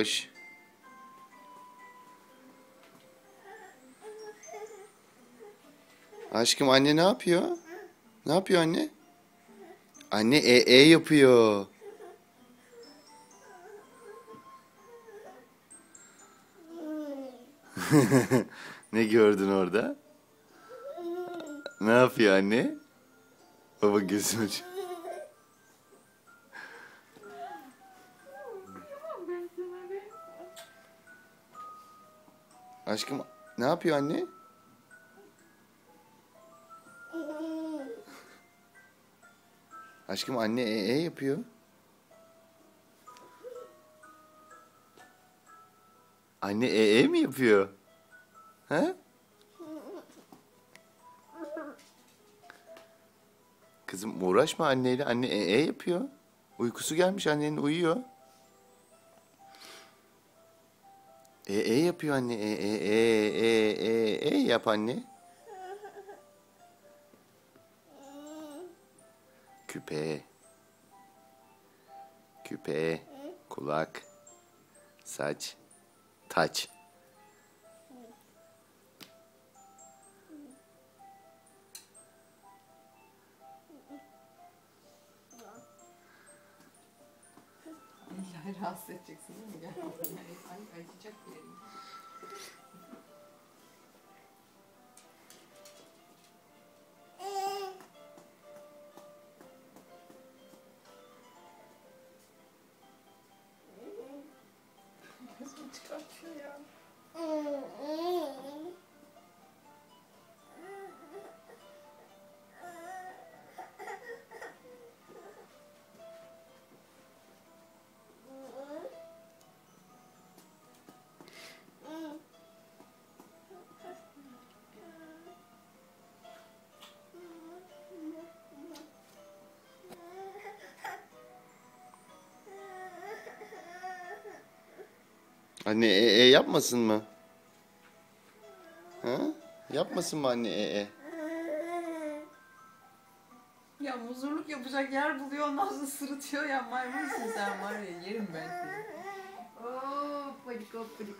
Minnoş. Aşkım anne ne yapıyor? Ne yapıyor anne? Anne e e yapıyor. ne gördün orada? Ne yapıyor anne? Baba gözünü aç. Aşkım ne yapıyor anne? Aşkım anne e e yapıyor. Anne e e mi yapıyor? He? Kızım uğraşma anneyle. Anne e e yapıyor. Uykusu gelmiş annenin uyuyor. E e yapıyor anne. E e e e e e yap anne. Küpe. Küpe. Kulak. Saç. Taç. Rahatsız edeceksin değil mi? Anne e e yapmasın mı? Ha? Yapmasın mı anne e e? Ya muzurluk yapacak yer buluyor ondan sonra sırıtıyor ya maymunsun sen var ya yerim ben seni. Hop padik padik.